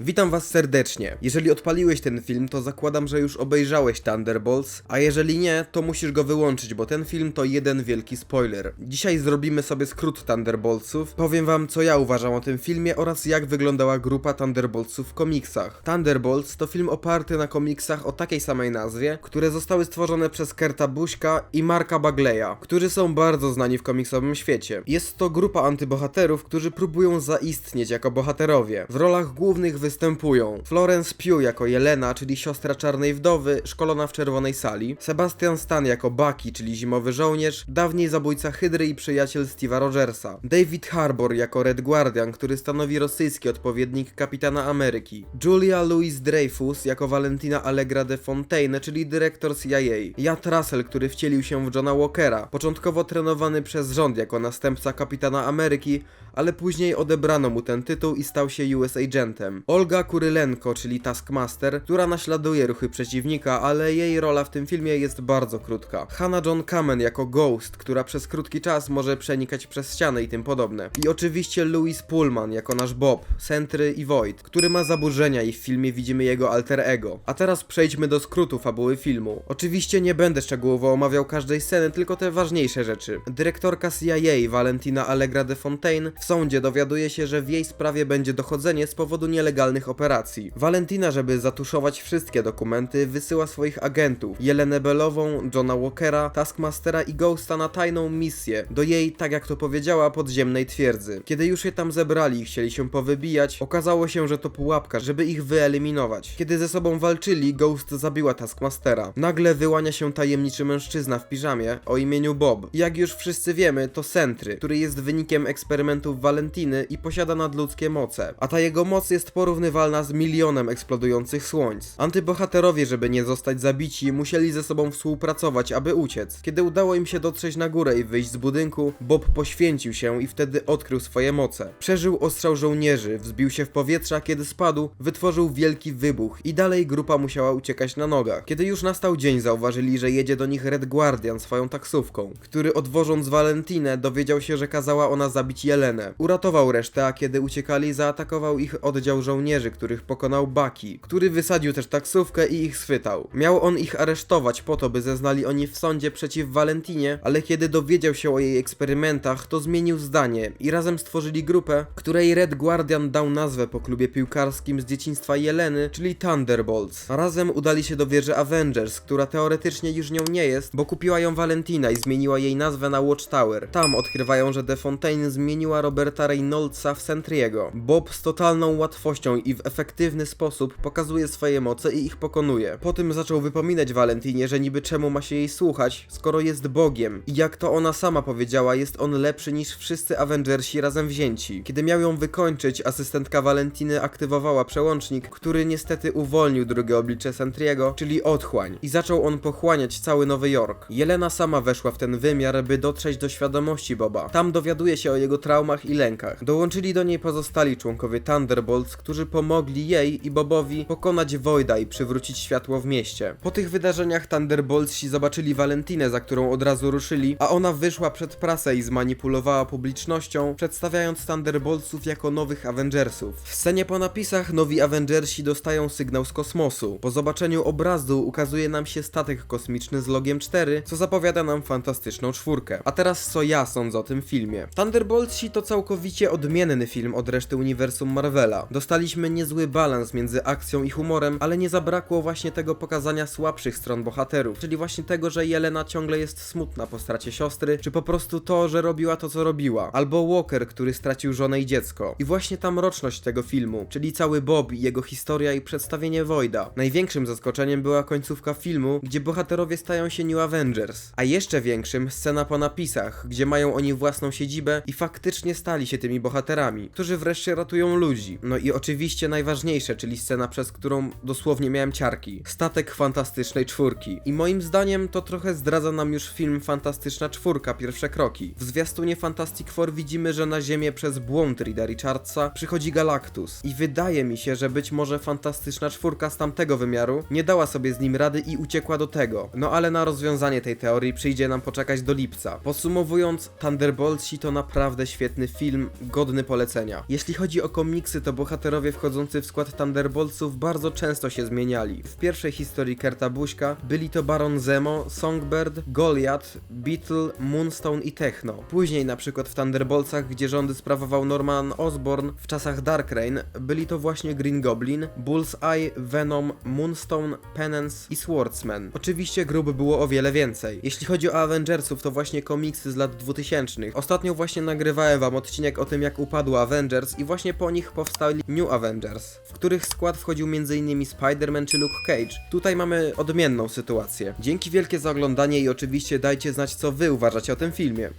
Witam was serdecznie. Jeżeli odpaliłeś ten film, to zakładam, że już obejrzałeś Thunderbolts, a jeżeli nie, to musisz go wyłączyć, bo ten film to jeden wielki spoiler. Dzisiaj zrobimy sobie skrót Thunderboltsów, powiem wam co ja uważam o tym filmie oraz jak wyglądała grupa Thunderboltsów w komiksach. Thunderbolts to film oparty na komiksach o takiej samej nazwie, które zostały stworzone przez Kerta Buśka i Marka Bagleya, którzy są bardzo znani w komiksowym świecie. Jest to grupa antybohaterów, którzy próbują zaistnieć jako bohaterowie. W rolach głównych występują. Florence Pugh jako Jelena, czyli siostra Czarnej Wdowy, szkolona w Czerwonej Sali, Sebastian Stan jako Bucky, czyli Zimowy Żołnierz, dawniej zabójca Hydry i przyjaciel Steve'a Rogersa, David Harbour jako Red Guardian, który stanowi rosyjski odpowiednik Kapitana Ameryki, Julia Louis-Dreyfus jako Valentina Allegra de Fontaine, czyli dyrektor CIA, Jat Russell, który wcielił się w Johna Walkera, początkowo trenowany przez rząd jako następca Kapitana Ameryki, ale później odebrano mu ten tytuł i stał się US agentem. Olga Kurylenko, czyli Taskmaster, która naśladuje ruchy przeciwnika, ale jej rola w tym filmie jest bardzo krótka. Hannah John Kamen jako Ghost, która przez krótki czas może przenikać przez ściany i tym podobne. I oczywiście Louis Pullman jako nasz Bob, Sentry i Void, który ma zaburzenia i w filmie widzimy jego alter ego. A teraz przejdźmy do skrótu fabuły filmu. Oczywiście nie będę szczegółowo omawiał każdej sceny, tylko te ważniejsze rzeczy. Dyrektorka CIA Valentina Allegra de Fontaine w sądzie dowiaduje się, że w jej sprawie będzie dochodzenie z powodu nielegalnych operacji. Valentina, żeby zatuszować wszystkie dokumenty, wysyła swoich agentów, Jelenę Belową, Johna Walkera, Taskmastera i Ghosta na tajną misję do jej, tak jak to powiedziała, podziemnej twierdzy. Kiedy już je tam zebrali i chcieli się powybijać, okazało się, że to pułapka, żeby ich wyeliminować. Kiedy ze sobą walczyli, Ghost zabiła Taskmastera. Nagle wyłania się tajemniczy mężczyzna w piżamie o imieniu Bob. Jak już wszyscy wiemy, to Sentry, który jest wynikiem eksperymentów Valentiny i posiada nadludzkie moce. A ta jego moc jest porównywalna z milionem eksplodujących słońc. Antybohaterowie, żeby nie zostać zabici, musieli ze sobą współpracować, aby uciec. Kiedy udało im się dotrzeć na górę i wyjść z budynku, Bob poświęcił się i wtedy odkrył swoje moce. Przeżył ostrzał żołnierzy, wzbił się w powietrze, a kiedy spadł, wytworzył wielki wybuch i dalej grupa musiała uciekać na nogach. Kiedy już nastał dzień, zauważyli, że jedzie do nich Red Guardian swoją taksówką, który odwożąc Valentinę dowiedział się, że kazała ona zabić Jelenę. Uratował resztę, a kiedy uciekali, zaatakował ich oddział żołnierzy, których pokonał Bucky, który wysadził też taksówkę i ich schwytał. Miał on ich aresztować po to, by zeznali oni w sądzie przeciw Valentinie, ale kiedy dowiedział się o jej eksperymentach, to zmienił zdanie i razem stworzyli grupę, której Red Guardian dał nazwę po klubie piłkarskim z dzieciństwa Jeleny, czyli Thunderbolts. Razem udali się do wieży Avengers, która teoretycznie już nią nie jest, bo kupiła ją Valentina i zmieniła jej nazwę na Watchtower. Tam odkrywają, że De Fontaine zmieniła Roberta Reynoldsa w Sentry'ego. Bob z totalną łatwością i w efektywny sposób pokazuje swoje moce i ich pokonuje. Po tym zaczął wypominać Valentinie, że niby czemu ma się jej słuchać, skoro jest Bogiem. I jak to ona sama powiedziała, jest on lepszy niż wszyscy Avengersi razem wzięci. Kiedy miał ją wykończyć, asystentka Valentiny aktywowała przełącznik, który niestety uwolnił drugie oblicze Sentry'ego, czyli otchłań. I zaczął on pochłaniać cały Nowy Jork. Jelena sama weszła w ten wymiar, by dotrzeć do świadomości Boba. Tam dowiaduje się o jego traumach i lękach. Dołączyli do niej pozostali członkowie Thunderbolts, którzy pomogli jej i Bobowi pokonać Voida i przywrócić światło w mieście. Po tych wydarzeniach Thunderboltsi zobaczyli Valentinę, za którą od razu ruszyli, a ona wyszła przed prasę i zmanipulowała publicznością, przedstawiając Thunderboltsów jako nowych Avengersów. W scenie po napisach nowi Avengersi dostają sygnał z kosmosu. Po zobaczeniu obrazu ukazuje nam się statek kosmiczny z logiem 4, co zapowiada nam fantastyczną czwórkę. A teraz co ja sądzę o tym filmie. Thunderboltsi to całkowicie odmienny film od reszty uniwersum Marvela. Dostaliśmy niezły balans między akcją i humorem, ale nie zabrakło właśnie tego pokazania słabszych stron bohaterów, czyli właśnie tego, że Jelena ciągle jest smutna po stracie siostry, czy po prostu to, że robiła to, co robiła, albo Walker, który stracił żonę i dziecko. I właśnie ta mroczność tego filmu, czyli cały Bob i jego historia i przedstawienie Voida. Największym zaskoczeniem była końcówka filmu, gdzie bohaterowie stają się New Avengers, a jeszcze większym scena po napisach, gdzie mają oni własną siedzibę i faktycznie stali się tymi bohaterami, którzy wreszcie ratują ludzi. No i oczywiście najważniejsze, czyli scena, przez którą dosłownie miałem ciarki. Statek fantastycznej czwórki. I moim zdaniem to trochę zdradza nam już film Fantastyczna Czwórka, pierwsze kroki. W zwiastunie Fantastic Four widzimy, że na Ziemię przez błąd Rida Richardsa przychodzi Galactus. I wydaje mi się, że być może Fantastyczna Czwórka z tamtego wymiaru nie dała sobie z nim rady i uciekła do tego. No ale na rozwiązanie tej teorii przyjdzie nam poczekać do lipca. Podsumowując, Thunderboltsi to naprawdę świetny film, godny polecenia. Jeśli chodzi o komiksy, to bohaterowie wchodzący w skład Thunderboltsów bardzo często się zmieniali. W pierwszej historii Kerta Buźka byli to Baron Zemo, Songbird, Goliath, Beetle, Moonstone i Techno. Później na przykład w Thunderboltsach, gdzie rządy sprawował Norman Osborn w czasach Dark Reign, byli to właśnie Green Goblin, Bullseye, Venom, Moonstone, Penance i Swordsman. Oczywiście grób było o wiele więcej. Jeśli chodzi o Avengersów, to właśnie komiksy z lat 2000. Ostatnio właśnie nagrywałem wam odcinek o tym, jak upadł Avengers i właśnie po nich powstali New Avengers, w których skład wchodził m.in. Spider-Man czy Luke Cage. Tutaj mamy odmienną sytuację. Dzięki wielkie za oglądanie i oczywiście dajcie znać, co wy uważacie o tym filmie.